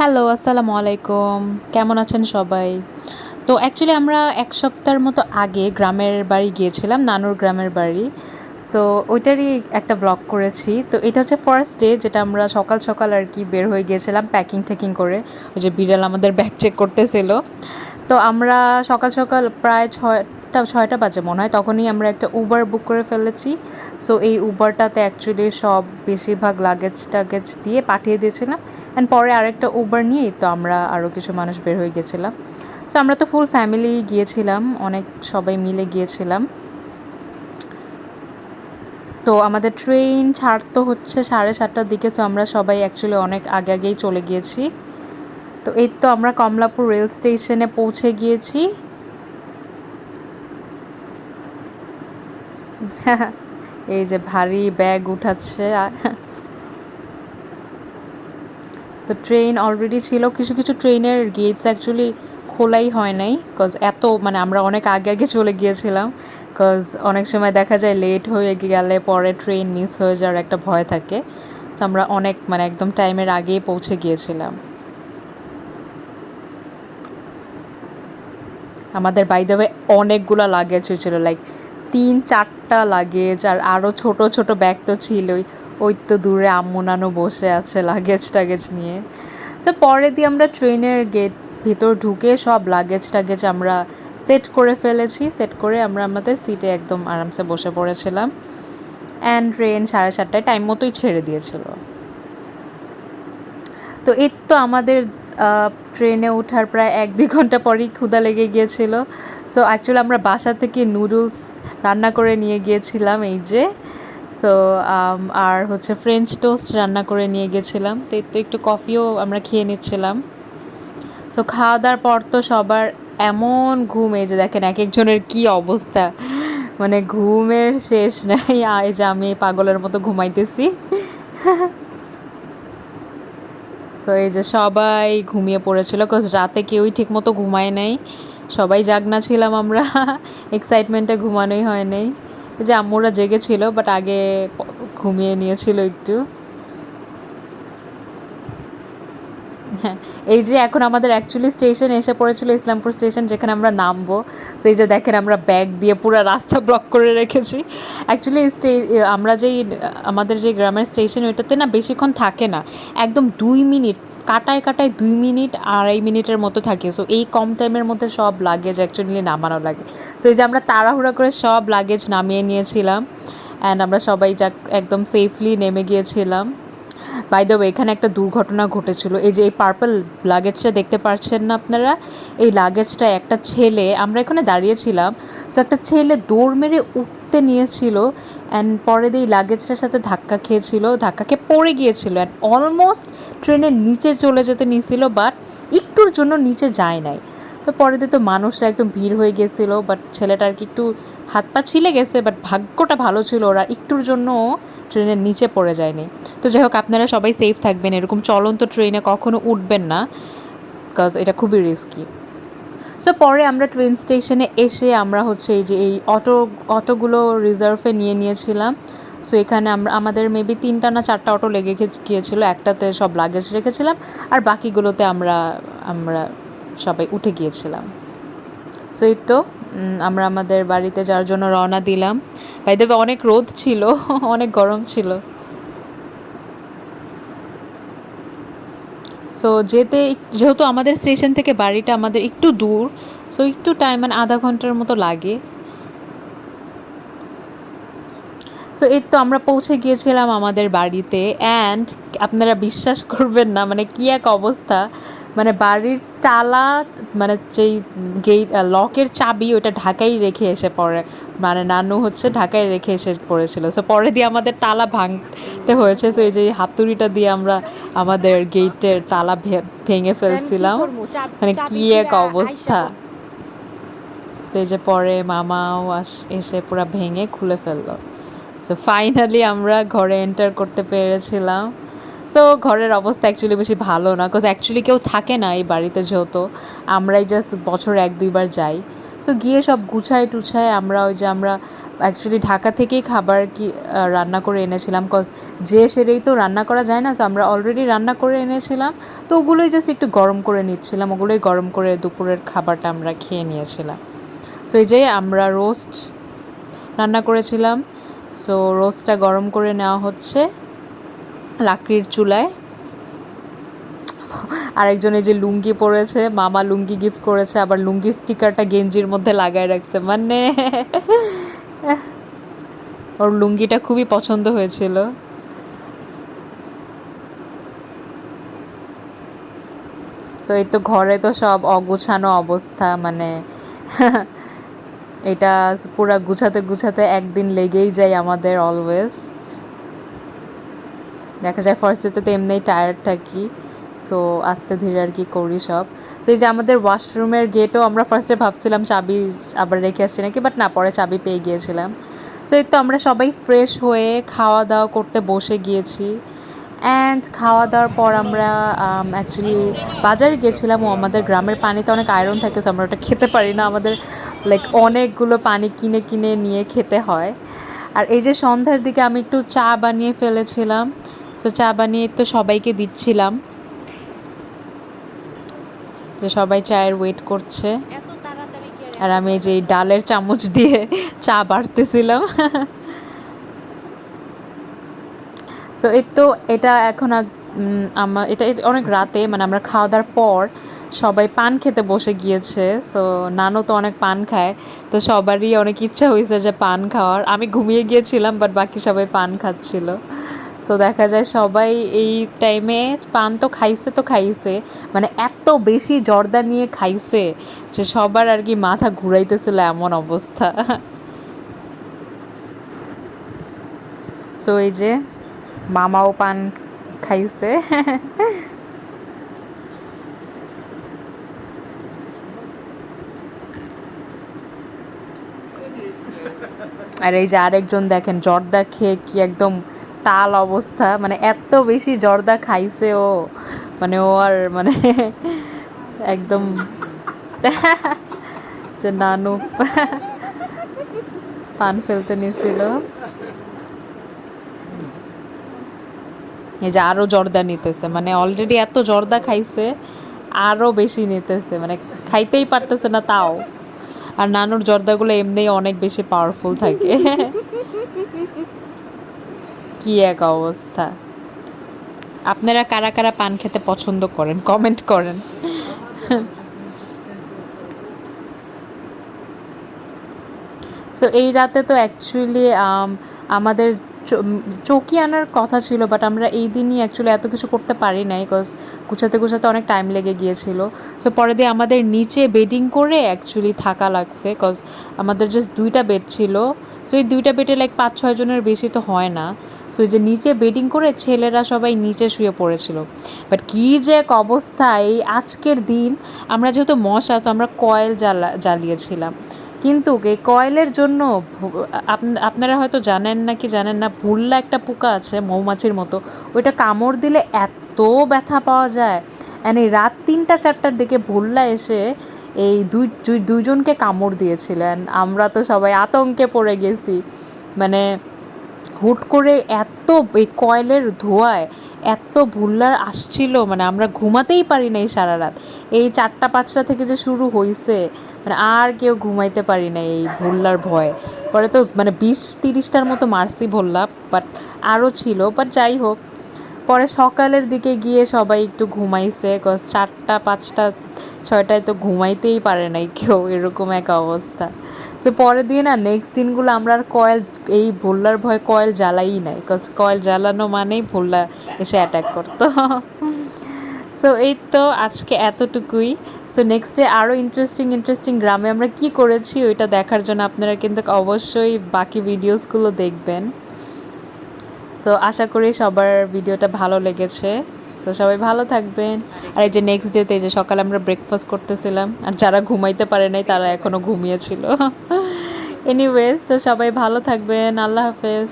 Hello আসসালামু আলাইকুম কেমন আছেন সবাই? তো অ্যাকচুয়ালি আমরা এক সপ্তাহের মতো আগে গ্রামের বাড়ি গিয়েছিলাম, নানুর গ্রামের বাড়ি। সো ওইটারই একটা ব্লগ করেছি। তো এটা হচ্ছে ফার্স্ট ডে যেটা আমরা সকাল সকাল আর কি বের হয়ে গিয়েছিলাম প্যাকিং ট্যাকিং করে। ওই যে বিড়াল আমাদের ব্যাগ চেক করতেছিল। তো আমরা সকাল সকাল প্রায় ছয়টা ছয়টা বাজে মনে হয়। তখনই আমরা একটা উবার বুক করে ফেলেছি। সো এই উবারটাতে অ্যাকচুয়ালি সব বেশিরভাগ লাগেজ টাগেজ দিয়ে পাঠিয়ে দিয়েছিলাম। অ্যান্ড পরে আরেকটা উবার নিয়েই তো আমরা আরও কিছু মানুষ বের হয়ে গেছিলাম। সো আমরা তো ফুল ফ্যামিলি গিয়েছিলাম। অনেক সবাই মিলে গিয়েছিলাম। তো আমাদের ট্রেন ছাড়তো হচ্ছে সাড়ে সাতটার দিকে। তো আমরা সবাই অ্যাকচুয়ালি অনেক আগে আগেই চলে গিয়েছি। তো এই তো আমরা কমলাপুর রেল স্টেশনে পৌঁছে গিয়েছি। এই যে ভারী ব্যাগ উঠাচ্ছে তো ট্রেন অলরেডি ছিল। কিছু কিছু ট্রেনের গেটস অ্যাকচুয়ালি খোলাই হয় নাই কজ এত মানে আমরা অনেক আগে আগে চলে গিয়েছিলাম। কজ অনেক সময় দেখা যায় লেট হয়ে গেলে পরে ট্রেন মিস হয়ে যাওয়ার একটা ভয় থাকে। তো আমরা অনেক মানে একদম টাইমের আগেই পৌঁছে গিয়েছিলাম। আমাদের বাইদাবে অনেকগুলো লাগেজ হয়েছিল লাইক তিন, চারটা লাগেজ আর আরও ছোট ছোট ব্যাগ তো ছিলই। ওই তো দূরে আম্মু নানু বসে আছে লাগেজ টাগেজ নিয়ে। তো পরে দিয়ে আমরা ট্রেনের গেট ভিতর ঢুকে সব লাগেজ টাগেজ আমরা সেট করে ফেলেছি। সেট করে আমরা আমাদের সিটে একদম আরামসে বসে পড়েছিলাম। অ্যান্ড ট্রেন সাড়ে সাতটায় টাইম মতোই ছেড়ে দিয়েছিল। তো এর তো আমাদের ট্রেনে ওঠার প্রায় এক, দুই ঘণ্টা পরেই ক্ষুদা লেগে গিয়েছিল। সো অ্যাকচুয়ালি আমরা বাসা থেকে নুডলস রান্না করে নিয়ে গিয়েছিলাম এই যে। সো আর হচ্ছে ফ্রেঞ্চ টোস্ট রান্না করে নিয়ে গেছিলাম তো তো একটু কফিও আমরা খেয়ে নিচ্ছিলাম। সো খাওয়া দাওয়ার পর তো সবার এমন ঘুম, এই যে দেখেন এক একজনের কি অবস্থা। মানে ঘুমের শেষ নাই। এই যে আমি পাগলের মতো ঘুমাইতেছি। সো এই যে সবাই ঘুমিয়ে পড়েছিল কজ রাতে কেউই ঠিক মতো ঘুমায় নাই। সবাই জাগনা ছিলাম আমরা। এক্সাইটমেন্টে ঘুমানোই হয় নাই যে আম্মুরা জেগেছিল বাট আগে ঘুমিয়ে নিয়েছিল একটু হ্যাঁ এই যে এখন আমাদের অ্যাকচুয়ালি স্টেশন এসে পড়েছিল ইসলামপুর স্টেশন যেখানে আমরা নামবো। সেই যে দেখেন আমরা ব্যাগ দিয়ে পুরো রাস্তা ব্লক করে রেখেছি। অ্যাকচুয়ালি স্টে আমরা যেই, আমাদের যে গ্রামের স্টেশন ওইটাতে না বেশিক্ষণ থাকে না। একদম দুই মিনিট, কাটায় কাটায় দুই মিনিট, আড়াই মিনিটের মতো থাকে। সো এই কম টাইমের মধ্যে সব লাগেজ অ্যাকচুয়ালি নামানো লাগে। সো এই যে আমরা তাড়াহুড়া করে সব লাগেজ নামিয়ে নিয়েছিলাম। অ্যান্ড আমরা সবাই যাক, একদম সেফলি নেমে গিয়েছিলাম। বাই দ্য এখানে একটা দুর্ঘটনা ঘটেছিল। এই যে এই পার্পল লাগেজটা দেখতে পাচ্ছেন না আপনারা? এই লাগেজটা একটা ছেলে, আমরা এখানে দাঁড়িয়েছিলাম, তো একটা ছেলে দৌড় মেরে উঠতে নিয়েছিল অ্যান্ড পরে দিয়ে লাগেজটার সাথে ধাক্কা খেয়েছিল, ধাক্কা খেয়ে পড়ে গিয়েছিল অ্যান্ড অলমোস্ট ট্রেনের নিচে চলে যেতে নিয়েছিল বাট একটুর জন্য নিচে যায় নাই। তো পরে দিয়ে তো মানুষরা একদম ভিড় হয়ে গেছিল বাট ছেলেটা আর কি একটু হাত পা ছিলে গেছে বাট ভাগ্যটা ভালো ছিল, ওরা একটুর জন্য ট্রেনের নিচে পড়ে যায়নি। তো যাই হোক, আপনারা সবাই সেফ থাকবেন, এরকম চলন্ত ট্রেনে কখনো উঠবেন না বিকজ এটা খুবই রিস্কি সো পরে আমরা ট্রেন স্টেশনে এসে আমরা হচ্ছে এই যে এই অটো, অটোগুলো রিজার্ভে নিয়ে নিয়েছিলাম। সো এখানে আমরা, আমাদের মেবি তিনটা না চারটা অটো লেগে গিয়েছিল, একটাতে সব লাগেজ রেখেছিলাম, আর বাকিগুলোতে আমরা আমরা সবাই উঠে গিয়েছিলাম। সো এই তো আমরা আমাদের বাড়িতে যাওয়ার জন্য রওনা দিলাম। বাইদে অনেক রোদ ছিল, অনেক গরম ছিল। সো যেতে যেহেতু আমাদের স্টেশন থেকে বাড়িটা আমাদের একটু দূর সো একটু টাইম মানে আধা ঘণ্টার মতো লাগে। সো এই তো আমরা পৌঁছে গিয়েছিলাম আমাদের বাড়িতে অ্যান্ড আপনারা বিশ্বাস করবেন না মানে কী এক অবস্থা। মানে বাড়ির তালা মানে যেই গেট লকের চাবি ওটা ঢাকাই রেখে এসে পড়ে। মানে নানু হচ্ছে ঢাকায় রেখে এসে পড়েছিল। সো পরে দিয়ে আমাদের তালা ভাঙতে হয়েছে। তো এই যে হাতুড়িটা দিয়ে আমরা আমাদের গেটের তালা ভেঙে ফেলছিলাম। মানে কি এক অবস্থা। তো এই যে পরে মামাও এসে পুরো ভেঙে খুলে ফেলল। সো ফাইনালি আমরা ঘরে এন্টার করতে পেরেছিলাম। সো ঘরের অবস্থা অ্যাকচুয়ালি বেশি ভালো না বিকজ অ্যাকচুয়ালি কেউ থাকে না এই বাড়িতে যেহেতু। আমরাই জাস্ট বছর এক, দুইবার যাই। তো গিয়ে সব গুছায় টুছায় আমরা ওই যে আমরা অ্যাকচুয়ালি ঢাকা থেকেই খাবার কি রান্না করে এনেছিলাম। কজ যে সেরেই তো রান্না করা যায় না তো আমরা অলরেডি রান্না করে এনেছিলাম। তো ওগুলোই জাস্ট একটু গরম করে নিচ্ছিলাম, ওগুলোই গরম করে দুপুরের খাবারটা আমরা খেয়ে নিয়েছিলাম। তো এই যে আমরা রোস্ট রান্না করেছিলাম। সো রোস্টটা গরম করে নেওয়া হচ্ছে লাকড়ির চুলায়। আরেকজনে যে লুঙ্গি পরেছে, মামা লুঙ্গি গিফট করেছে, আবার লুঙ্গির স্টিকারটা গেঞ্জির মধ্যে লাগায় রাখছে। মানে ওর লুঙ্গিটা খুবই পছন্দ হয়েছিল। তো এই তো ঘরে তো সব অগুছানো অবস্থা মানে এটা পুরা গুছাতে গুছাতে একদিন লেগেই যায় আমাদের অলওয়েজ দেখা যায় ফার্স্টে তো এমনিই টায়ার্ড থাকি সো আস্তে ধীরে আর কি করি সব। তো এই যে আমাদের ওয়াশরুমের গেটও আমরা ফার্স্টে ভাবছিলাম চাবি আবার রেখে আসছি নাকি বাট না, পরে চাবি পেয়ে গিয়েছিলাম। তো এই তো আমরা সবাই ফ্রেশ হয়ে খাওয়া দাওয়া করতে বসে গিয়েছি। অ্যান্ড খাওয়া দাওয়ার পর আমরা অ্যাকচুয়ালি বাজারে গিয়েছিলাম ও আমাদের গ্রামের পানিতে অনেক আয়রন থাকে so আমরা ওটা খেতে পারি না। আমাদের লাইক অনেকগুলো পানি কিনে কিনে নিয়ে খেতে হয়। আর এই যে সন্ধ্যার দিকে আমি একটু চা বানিয়ে ফেলেছিলাম সো চা বানিয়ে তো সবাইকে দিচ্ছিলাম। যে সবাই চায়ের ওয়েট করছে। আর আমি এই যে ডালের চামচ দিয়ে চা বাড়তেছিলাম। সো এই তো এটা এখন আমার এটা অনেক রাতে মানে আমরা খাওয়া দাওয়ার পর সবাই পান খেতে বসে গিয়েছে। সো নানু তো অনেক পান খায়। তো সবারই অনেক ইচ্ছা হয়েছে যে পান খাওয়ার। আমি ঘুমিয়ে গিয়েছিলাম বাট বাকি সবাই পান খাচ্ছিল। সো দেখা যায় সবাই এই টাইমে পান তো খাইছে তো খাইছে মানে এত বেশি জর্দা নিয়ে খাইছে যে সবার আর কি মাথা ঘুরাইতেছিল এমন অবস্থা। সো এই যে মামাও পান, খাইছে। আর এই যে আরেকজন দেখেন, জর্দা খেয়ে কি একদম টাল অবস্থা। মানে এত বেশি জর্দা খাইছে ও। মানে ও আর মানে একদম যে নানু পান ফেলতে নিয়েছিল। এই যে আরও জর্দা নিতেছে মানে অলরেডি এত জর্দা খাইছে আরও বেশি নিতেছে মানে খাইতেই পারতেছে না তাও। আর নানুর জর্দাগুলো এমনিই অনেক বেশি পাওয়ারফুল থাকে। কি এক অবস্থা। আপনারা কারা কারা পান খেতে পছন্দ করেন কমেন্ট করেন। সো এই রাতে তো অ্যাকচুয়ালি আমাদের চ- উম, চৌকি আনার কথা ছিল বাট আমরা এই দিনই অ্যাকচুয়ালি এত কিছু করতে পারি নাই বিকজ গুছাতে গুছাতে অনেক টাইম লেগে গিয়েছিল। সো পরে দিয়ে আমাদের নিচে বেডিং করে অ্যাকচুয়ালি থাকা লাগছে কজ আমাদের জাস্ট দুইটা বেড ছিল। সো এই দুইটা বেডে লাইক পাঁচ ছয় জনের বেশি তো হয় না। সো যে নিচে বেডিং করে ছেলেরা সবাই নিচে শুয়ে পড়েছিল। বাট কী যে এক অবস্থা এই আজকের দিন আমরা যেহেতু মশা তো আমরা কয়েল জ্বালা জ্বালিয়েছিলাম। কিন্তু এই কয়েলের জন্য আপনারা হয়তো জানেন না কি জানেন না, ভুল্লা একটা পোকা আছে মৌমাছির মতো। ওইটা কামড় দিলে এত ব্যথা পাওয়া যায়। অ্যান্ড এই রাত তিনটা, চারটার দিকে ভুল্লা এসে এই দুই, দুই- দুইজনকে কামড় দিয়েছিলেন আমরা তো সবাই আতঙ্কে পড়ে গেছি। মানে হুট করে এত এই কয়েলের ধোঁয়ায় এত ভুল্লার আসছিল মানে আমরা ঘুমাতেই পারি নাই সারা রাত এই চারটা, পাঁচটা থেকে যে শুরু হয়েছে মানে আর কেউ ঘুমাইতে পারি না এই ভুল্লার ভয়। পরে তো মানে বিশ তিরিশটার মতো মারছি ভুল্লা বাট আরও ছিল বাট যাই হোক পরে সকালের দিকে গিয়ে সবাই একটু ঘুমাইছে কজ চারটা, পাঁচটা, ছয়টায় তো ঘুমাইতেই পারে নাই কেউ, এরকম এক অবস্থা। সো পরে দিয়ে না নেক্সট দিনগুলো আমরা আর কয়েল এই ভোল্লার ভয় কয়েল জ্বালাই নাই কজ কয়েল জ্বালানো মানেই ভোল্লা এসে অ্যাটাক করতো। সো এই তো আজকে এতটুকুই। সো নেক্সট ডে আরও ইন্টারেস্টিং ইন্টারেস্টিং গ্রামে আমরা কি করেছি ওইটা দেখার জন্য আপনারা কিন্তু অবশ্যই বাকি ভিডিওসগুলো দেখবেন। সো আশা করি সবার ভিডিওটা ভালো লেগেছে। সো সবাই ভালো থাকবেন। আর এই যে নেক্সট ডেতে যে সকালে আমরা ব্রেকফাস্ট করতেছিলাম, আর যারা ঘুমাইতে পারে নাই, তারা এখনও ঘুমিয়েছিল। এনিওয়েজ সো সবাই ভালো থাকবেন। আল্লাহ হাফেজ।